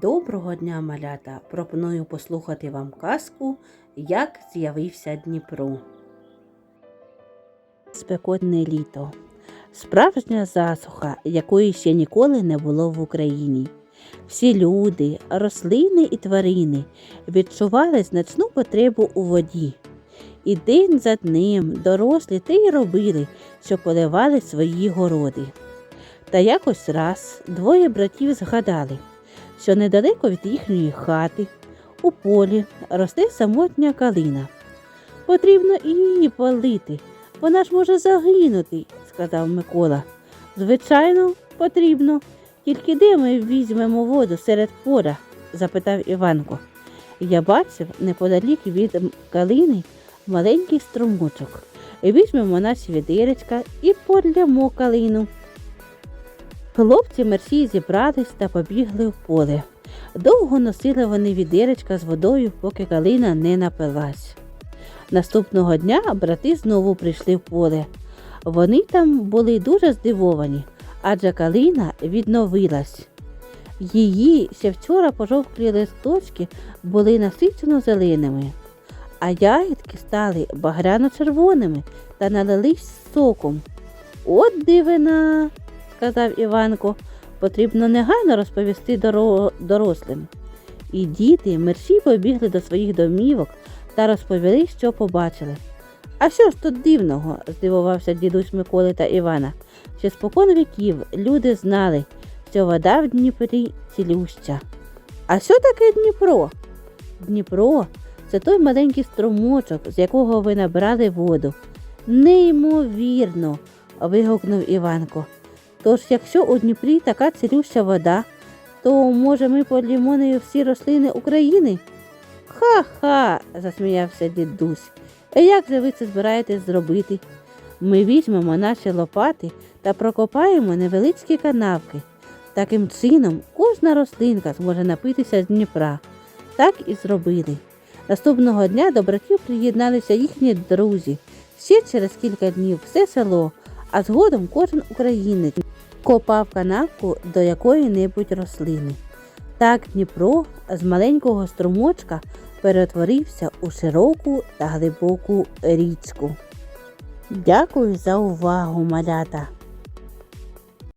Доброго дня, малята! Пропоную послухати вам казку, як з'явився Дніпро. Спекотне літо. Справжня засуха, якої ще ніколи не було в Україні. Всі люди, рослини і тварини відчували значну потребу у воді. І день за днем дорослі те й робили, що поливали свої городи. Та якось раз двоє братів згадали, що недалеко від їхньої хати у полі росте самотня калина. Потрібно і її полити, вона ж може загинути, сказав Микола. Звичайно, потрібно. Тільки де ми візьмемо воду серед поля? запитав Іванко. Я бачив неподалік від калини маленький струмочок. Візьмемо наші відеречка і полямо калину. Хлопці мерсі зібрались та побігли в поле. Довго носили вони відеречка з водою, поки калина не напилась. Наступного дня брати знову прийшли в поле. Вони там були дуже здивовані, адже калина відновилась. Її ще вчора пожовклі листочки були насичено зеленими, а ягідки стали багряно-червоними та налились соком. От дивина, сказав Іванко, потрібно негайно розповісти дорослим. І діти мерщій побігли до своїх домівок та розповіли, що побачили. А що ж тут дивного? здивувався дідусь Миколи та Івана. Ще спокон віків люди знали, що вода в Дніпрі цілюща. А що таке Дніпро? Дніпро це той маленький струмочок, з якого ви набрали воду. Неймовірно. вигукнув Іванко. Тож, якщо у Дніпрі така цілюща вода, то може ми полімо нею всі рослини України? Ха-ха, засміявся дідусь. А як же ви це збираєтесь зробити? Ми візьмемо наші лопати та прокопаємо невеличкі канавки. Таким чином кожна рослинка зможе напитися з Дніпра. Так і зробили. Наступного дня до братів приєдналися їхні друзі. Ще через кілька днів все село, а згодом кожен українець копав канавку до якої-небудь рослини. Так Дніпро з маленького струмочка перетворився у широку та глибоку річку. Дякую за увагу, малята!